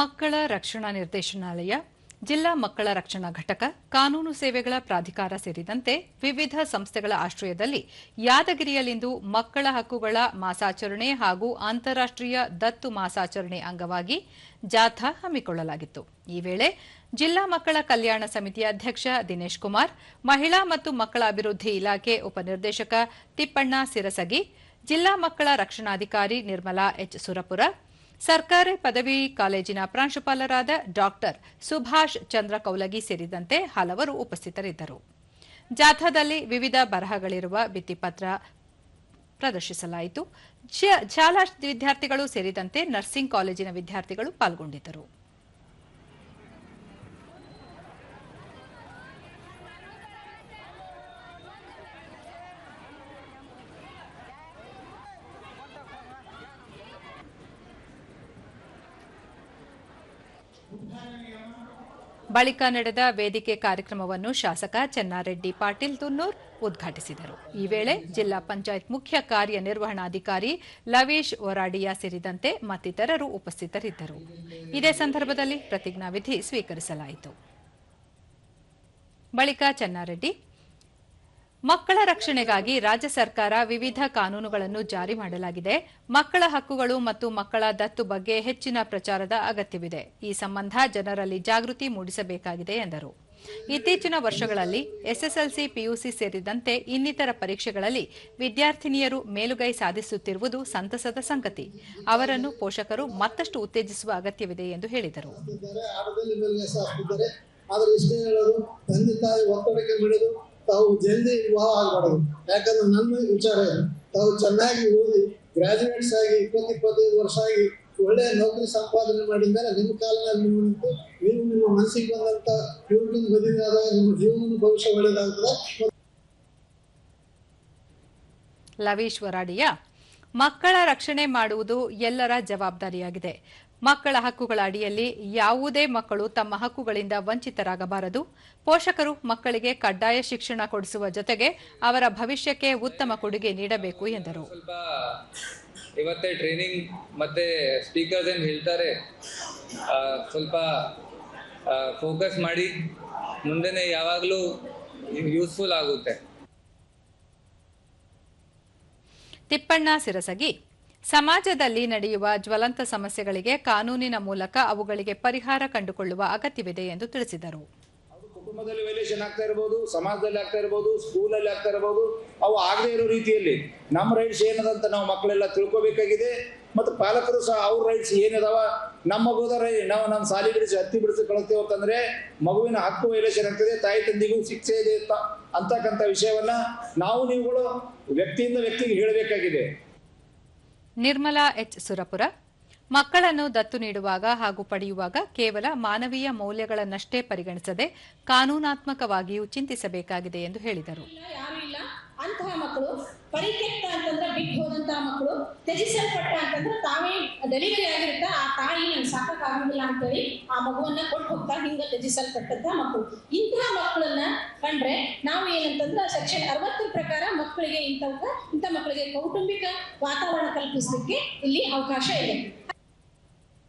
ಮಕ್ಕಳ ರಕ್ಷಣಾ ನಿರ್ದೇಶನಾಲಯ, ಜಿಲ್ಲಾ ಮಕ್ಕಳ ರಕ್ಷಣಾ ಘಟಕ, ಕಾನೂನು ಸೇವೆಗಳ ಪ್ರಾಧಿಕಾರ ಸೇರಿದಂತೆ ವಿವಿಧ ಸಂಸ್ಥೆಗಳ ಆಶ್ರಯದಲ್ಲಿ ಯಾದಗಿರಿಯಲ್ಲಿಂದು ಮಕ್ಕಳ ಹಕ್ಕುಗಳ ಮಾಸಾಚರಣೆ ಹಾಗೂ ಅಂತಾರಾಷ್ಟ್ರೀಯ ದತ್ತು ಮಾಸಾಚರಣೆ ಅಂಗವಾಗಿ ಜಾಥಾ ಹಮ್ಮಿಕೊಳ್ಳಲಾಗಿತ್ತು. ಈ ವೇಳೆ ಜಿಲ್ಲಾ ಮಕ್ಕಳ ಕಲ್ಯಾಣ ಸಮಿತಿ ಅಧ್ಯಕ್ಷ ದಿನೇಶ್ ಕುಮಾರ್, ಮಹಿಳಾ ಮತ್ತು ಮಕ್ಕಳ ಅಭಿವೃದ್ಧಿ ಇಲಾಖೆ ಉಪನಿರ್ದೇಶಕ ತಿಪ್ಪಣ್ಣ ಸಿರಸಗಿ, ಜಿಲ್ಲಾ ಮಕ್ಕಳ ರಕ್ಷಣಾಧಿಕಾರಿ ನಿರ್ಮಲಾ ಎಚ್ ಸುರಪುರ ಸರ್ಕಾರಿ ಪದವಿ ಕಾಲೇಜಿನ ಪ್ರಾಂಶುಪಾಲರಾದ ಡಾಕ್ಟರ್ ಸುಭಾಷ್ ಚಂದ್ರ ಕೌಲಗಿ ಸೇರಿದಂತೆ ಹಲವರು ಉಪಸ್ಥಿತರಿದ್ದರು. ಜಾಥಾದಲ್ಲಿ ವಿವಿಧ ಬರಹಗಳಿರುವ ಭಿತ್ತಿಪತ್ರ ಪ್ರದರ್ಶಿಸಲಾಯಿತು. ಶಾಲಾ ವಿದ್ಯಾರ್ಥಿಗಳು ಸೇರಿದಂತೆ ನರ್ಸಿಂಗ್ ಕಾಲೇಜಿನ ವಿದ್ಯಾರ್ಥಿಗಳು ಪಾಲ್ಗೊಂಡಿದ್ದರು. ಬಳಿಕ ನಡೆದ ವೇದಿಕೆ ಕಾರ್ಯಕ್ರಮವನ್ನು ಶಾಸಕ ಚೆನ್ನಾರೆಡ್ಡಿ ಪಾಟೀಲ್ ತುನ್ನೂರ್ ಉದ್ಘಾಟಿಸಿದರು. ಈ ವೇಳೆ ಜಿಲ್ಲಾ ಪಂಚಾಯತ್ ಮುಖ್ಯ ಕಾರ್ಯನಿರ್ವಹಣಾಧಿಕಾರಿ ಲವೇಶ್ ಒರಾಡಿಯಾ ಸೇರಿದಂತೆ ಮತ್ತಿತರರು ಉಪಸ್ಥಿತರಿದ್ದರು. ಇದೇ ಸಂದರ್ಭದಲ್ಲಿ ಪ್ರತಿಜ್ಞಾವಿಧಿ ಸ್ವೀಕರಿಸಲಾಯಿತು. ಬಳಿಕ ಚೆನ್ನಾರೆಡ್ಡಿ ಮಕ್ಕಳ ರಕ್ಷಣೆಗಾಗಿ ರಾಜ್ಯ ಸರ್ಕಾರ ವಿವಿಧ ಕಾನೂನುಗಳನ್ನು ಜಾರಿ ಮಾಡಲಾಗಿದೆ. ಮಕ್ಕಳ ಹಕ್ಕುಗಳು ಮತ್ತು ಮಕ್ಕಳ ದತ್ತು ಬಗ್ಗೆ ಹೆಚ್ಚಿನ ಪ್ರಚಾರದ ಅಗತ್ಯವಿದೆ. ಈ ಸಂಬಂಧ ಜನರಲ್ಲಿ ಜಾಗೃತಿ ಮೂಡಿಸಬೇಕಾಗಿದೆ ಎಂದರು. ಇತ್ತೀಚಿನ ವರ್ಷಗಳಲ್ಲಿ ಎಸ್ಎಸ್ಎಲ್ಸಿ, ಪಿಯುಸಿ ಸೇರಿದಂತೆ ಇನ್ನಿತರ ಪರೀಕ್ಷೆಗಳಲ್ಲಿ ವಿದ್ಯಾರ್ಥಿನಿಯರು ಮೇಲುಗೈ ಸಾಧಿಸುತ್ತಿರುವುದು ಸಂತಸದ ಸಂಗತಿ. ಅವರನ್ನು ಪೋಷಕರು ಮತ್ತಷ್ಟು ಉತ್ತೇಜಿಸುವ ಅಗತ್ಯವಿದೆ ಎಂದು ಹೇಳಿದರು. ಆದ್ರೆ ತಾವು ಜಲ್ದಿ ವಿವಾಹ ಆಗಬಾರದು. ಯಾಕಂದ್ರೆ ನನ್ನ ವಿಚಾರ ತಾವು ಚೆನ್ನಾಗಿ ಓದಿ ಗ್ರಾಜುಯೇಟ್ಸ್ ಆಗಿ ಇಪ್ಪತ್ತು, ಇಪ್ಪತ್ತೈದು ವರ್ಷ ಆಗಿ ಒಳ್ಳೆಯ ನೌಕರಿ ಸಂಪಾದನೆ ಮಾಡಿದ ಮೇಲೆ ನಿಮ್ಮ ಕಾಲದಲ್ಲಿ ನಿಮ್ಮ ನೀವು ನಿಮ್ಮ ಮನಸ್ಸಿಗೆ ಬಂದಂತ ಯುವಕನ ಬದಿಯಾದಾಗ ನಿಮ್ಮ ಜೀವನ ಭವಿಷ್ಯ ಒಳ್ಳೆಯದಾಗ್ತದೆ. ಲವೀಶ್ ವರಾಡಿಯ ಮಕ್ಕಳ ರಕ್ಷಣೆ ಮಾಡುವುದು ಎಲ್ಲರ ಜವಾಬ್ದಾರಿಯಾಗಿದೆ. ಮಕ್ಕಳ ಹಕ್ಕುಗಳ ಅಡಿಯಲ್ಲಿ ಯಾವುದೇ ಮಕ್ಕಳು ತಮ್ಮ ಹಕ್ಕುಗಳಿಂದ ವಂಚಿತರಾಗಬಾರದು. ಪೋಷಕರು ಮಕ್ಕಳಿಗೆ ಕಡ್ಡಾಯ ಶಿಕ್ಷಣ ಕೊಡಿಸುವ ಜೊತೆಗೆ ಅವರ ಭವಿಷ್ಯಕ್ಕೆ ಉತ್ತಮ ಕೊಡುಗೆ ನೀಡಬೇಕು ಎಂದರು. ಇವತ್ತೇ ಟ್ರೈನಿಂಗ್ ಮತ್ತೆ ಸ್ಪೀಕರ್ಸ್ ಹೇಳ್ತಾರೆ ಸ್ವಲ್ಪ ಫೋಕಸ್ ಮಾಡಿ. ಮುಂದೆನೆ ಯಾವಾಗಲೂ ಯೂಸ್ಫುಲ್ ಆಗುತ್ತೆ. ತಿಪ್ಪಣ್ಣ ಸಿರಸಗಿ. ಸಮಾಜದಲ್ಲಿ ನಡೆಯುವ ಜ್ವಲಂತ ಸಮಸ್ಯೆಗಳಿಗೆ ಕಾನೂನಿನ ಮೂಲಕ ಅವುಗಳಿಗೆ ಪರಿಹಾರ ಕಂಡುಕೊಳ್ಳುವ ಅಗತ್ಯವಿದೆ ಎಂದು ತಿಳಿಸಿದರು. ಕುಟುಂಬದಲ್ಲಿ ವೈಲೇಷನ್ ಆಗ್ತಾ ಇರ್ಬೋದು, ಸಮಾಜದಲ್ಲಿ ಆಗ್ತಾ ಇರ್ಬೋದು ಸ್ಕೂಲಲ್ಲಿ ಆಗ್ತಾ ಇರ್ಬೋದು, ಅವು ಆಗದೇ ಇರೋ ರೀತಿಯಲ್ಲಿ ನಮ್ಮ ರೈಟ್ಸ್ ಏನದಂತ ನಾವು ಮಕ್ಕಳೆಲ್ಲ ತಿಳ್ಕೊಬೇಕಾಗಿದೆ. ಮತ್ತು ಪಾಲಕರು ಸಹ ಅವ್ರ ರೈಟ್ಸ್ ಏನಿದಾವ, ನಮ್ಮ ಮಗುದ ನಾವು ನಮ್ಮ ಸಾಲಿ ಬಿಡಿಸಿ ಹತ್ತಿ ಬಿಡಿಸಿ ಕಳಿಸ್ತೇವೆ ಅಂತಂದ್ರೆ ಮಗುವಿನ ಹಕ್ಕು ವೈಲೇಷನ್ ಆಗ್ತದೆ, ತಾಯಿ ತಂದಿಗೂ ಶಿಕ್ಷೆ ಇದೆ ಅಂತ ಅಂತಕ್ಕಂಥ ವಿಷಯವನ್ನ ನಾವು ನೀವುಗಳು ವ್ಯಕ್ತಿಯಿಂದ ವ್ಯಕ್ತಿಗೆ ಹೇಳಬೇಕಾಗಿದೆ. ನಿರ್ಮಲಾ ಎಚ್. ಸುರಪುರ ಮಕ್ಕಳನ್ನು ದತ್ತು ನೀಡುವಾಗ ಹಾಗೂ ಪಡೆಯುವಾಗ ಕೇವಲ ಮಾನವೀಯ ಮೌಲ್ಯಗಳನ್ನಷ್ಟೇ ಪರಿಗಣಿಸದೆ ಕಾನೂನಾತ್ಮಕವಾಗಿಯೂ ಚಿಂತಿಸಬೇಕಾಗಿದೆ ಎಂದು ಹೇಳಿದರು. ಯಾರು ಇಲ್ಲ. ಅಂತಹ ಮಕ್ಕಳು ಪರಿತ್ಯಕ್ತ ಮಕ್ಕಳು ತ್ಯಜಿಸಲ್ಪಟ್ಟ ಅಂತಂದ್ರೆ ತಾವೇ ಡೆಲಿವರಿ ಆಗಿರುತ್ತ. ಆ ತಾಯಿ ನನ್ ಸಾಕಾಗುದಿಲ್ಲ ಅಂತೇಳಿ ಆ ಮಗುವನ್ನ ಕೊಟ್ಟು ಹೋಗ್ತಾ ಹಿಂಗ ತ್ಯಜಿಸಲ್ಪಟ್ಟಂತ ಮಕ್ಕಳು. ಇಂತಹ ಮಕ್ಕಳನ್ನ ಕಂಡ್ರೆ ನಾವು ಏನಂತಂದ್ರೆ ಸೆಕ್ಷನ್ ಅರವತ್ತರ ಪ್ರಕಾರ ಮಕ್ಕಳಿಗೆ ಇಂಥವ್ ಇಂಥ ಮಕ್ಕಳಿಗೆ ಕೌಟುಂಬಿಕ ವಾತಾವರಣ ಕಲ್ಪಿಸಲಿಕ್ಕೆ ಇಲ್ಲಿ ಅವಕಾಶ ಇದೆ.